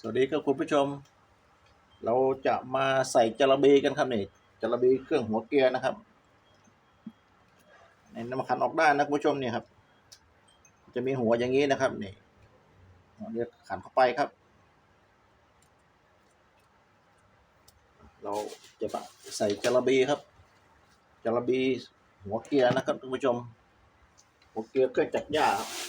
สวัสดีครับคุณผู้ชม เราจะมาใส่จระเบกันครับนี่จระเบเครื่องหัวเกียร์นะครับในน้ำคันออกได้นะคุณผู้ชมนี่ครับ จะมีหัวอย่างนี้นะครับนี่เรียกขันเข้าไปครับ เราจะใส่จระเบครับจระเบหัวเกียร์นะครับคุณผู้ชมหัวเกียร์เครื่องจักรหญ้าครับ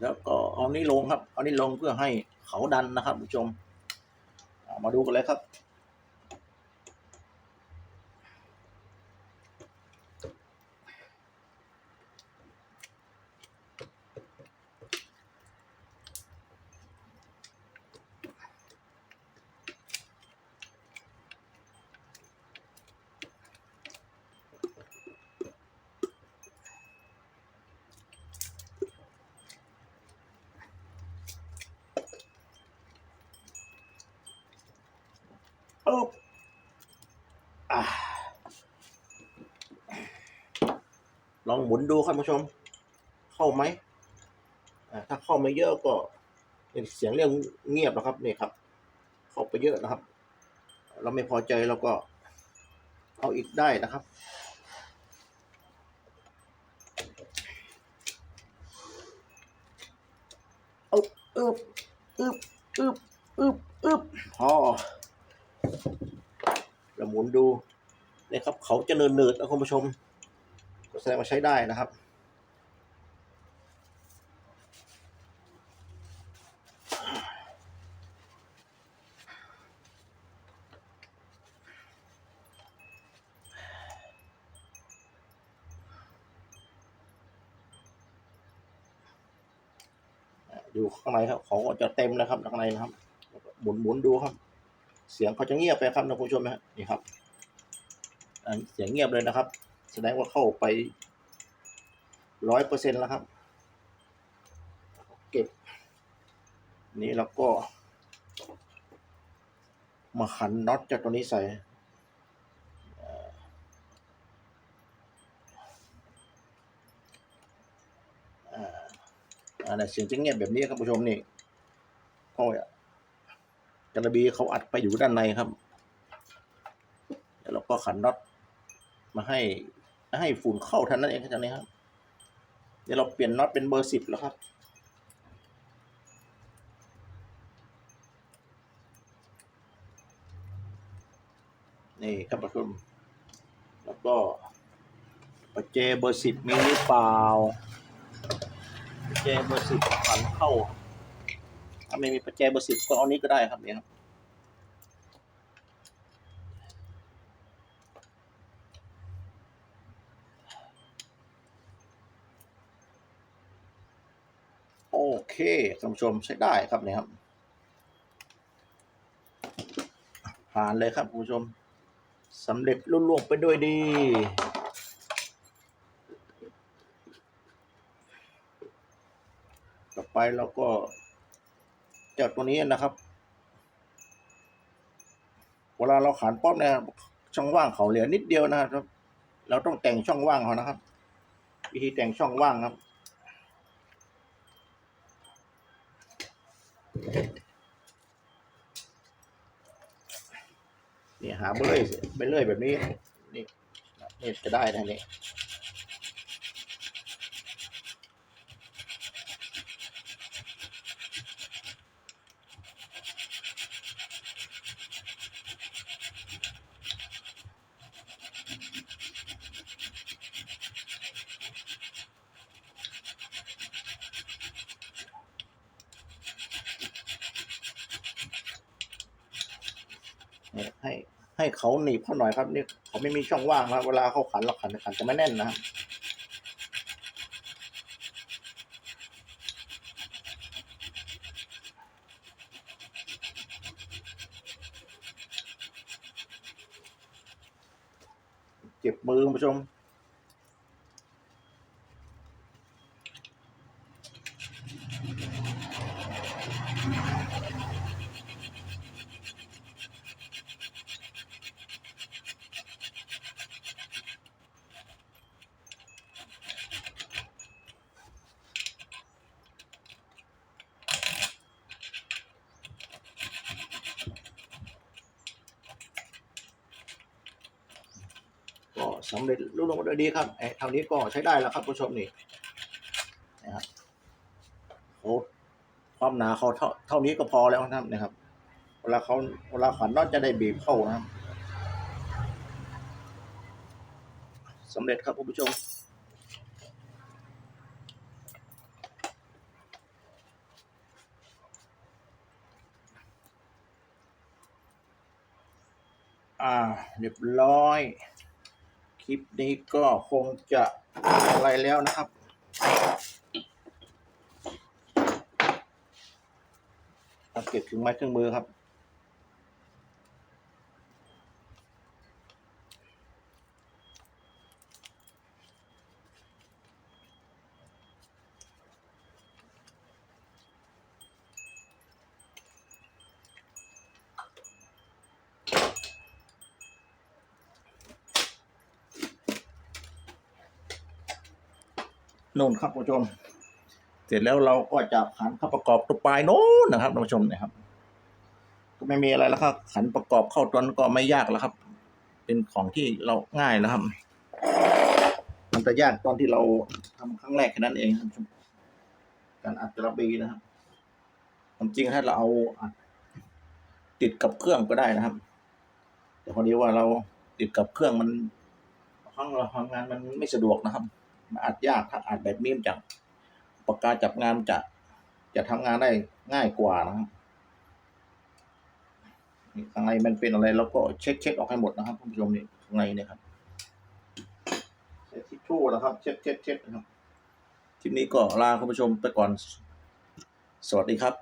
แล้วก็เอานี้ลงครับ เอานี้ลงเพื่อให้เขาดันนะครับผู้ชม มาดูกันเลยครับ องหมุนดูครับผู้ชม เข้าไหมถ้าเข้าไม่เยอะก็เสียงเรื่องเงียบนะครับนี่ครับ เข้าไปเยอะนะครับ เราไม่พอใจเราก็เอาอีกได้นะครับอึบอึบอึบอึบอึบอึบพอเราหมุนดูนี่ครับเขาจะเนินเนิดนะคุณผู้ชม ก็แสดงว่าใช้ได้นะครับอยู่ข้างในครับ ของก็จะเต็มนะครับข้างในนะครับหมุนหมุนดูครับ เสียงเขาจะเงียบไปครับนะคุณผู้ชมนะนี่ครับเสียงเงียบเลยนะครับ แสดงว่าเข้าไปร้อยเปอร์เซ็นแล้วครับ เก็บ นี่เราก็ มาขันน็อตจากตัวนี้ใส่อ่ออ่าอ่าเนี่ยเสียงจะเงียบแบบนี้ครับผู้ชมนี่เพราะว่าจระบีเขาอัดไปอยู่ด้านในครับ แล้วเราก็ขันน็อตมาให้ ให้ฝุ่นเข้าทันนั้นเองครับตนนี้ครับ เดี๋ยวเราเปลี่ยนน็อตเป็นเบอร์สิบแล้วครับ นี่ครับประชุมแล้วก็ปัจเจเบอร์สิบมีหรือเปล่าปัจเจเบอร์สิบฝันเข้า ถ้าไม่มีปัจเจเบอร์สิบก็เอานี้ก็ได้ครับเนี่ยครับ โอเคท่านผู้ชมใช้ได้ครับเนี่ยครับ ผ่านเลยครับคุณผู้ชมสำเร็จรุ่ล่วงไปด้วยดี ต่อไปเราก็เจาตัวนี้นะครับ เวลาเราขานป๊อปเนี่ยช่องว่างเขาเหลือนิดเดียวนะครับ เราต้องแต่งช่องว่างเขานะครับ วิธีแต่งช่องว่างครับ นี่หาไปเรื่อยไปเรื่อยแบบนี้ นี่นี่จะได้นะนี่ให้ ให้เขาหนีบเขาหน่อยครับนี่เขาไม่มีช่องว่างนะครับเวลาเขาขันเราขันขันจะไม่แน่นนะจับเจ็บมือคุณผู้ชม สำเร็จรุ่งลงมาด้วยดีครับไอ้เท่านี้ก็ใช้ได้แล้วครับผู้ชมนี่นะครับโอ้ความหนาเขาเท่าเท่านี้ก็พอแล้วนะครับนะครับ เวลาเขาเวลาขันน็อตจะได้บีบเข้านะครับสำเร็จครับผู้ชมอ่าเรียบร้อย ลิปนี้ก็คงจะอะไรแล้วนะครับเอาเก็บถึงไม้เครื่องมือครับ นู่นครับผู้ชม เสร็จแล้วเราก็จะขันเข้าประกอบตัวปลายโน้นนะครับท่านผู้ชมนะครับ ก็ไม่มีอะไรแล้วครับ ขันประกอบเข้าตัวนั้นก็ไม่ยากแล้วครับ เป็นของที่เราง่ายแล้วครับ มันจะยากตอนที่เราทำครั้งแรกแค่นั้นเองครับการอัดกระบีนะครับความจริงถ้าเราเอาอัดติดกับเครื่องก็ได้นะครับ แต่พอดีว่าเราติดกับเครื่องมันครั้งเราทำงานมันไม่สะดวกนะครับ อัดยากถ้าอัดแบบนี้มันจะปากกาจับงานจะ จะทำงานได้ง่ายกว่านะครับข้างในมันเป็นอะไรเราก็เช็คเช็คออกให้หมดนะครับคุณผู้ชมนี่ข้างในเนี่ยครับใช้ทิชชู่นะครับ เช็ดเช็ดเช็ดนะครับคลิปนี้ก็ลาคุณผู้ชมไปก่อน สวัสดีครับ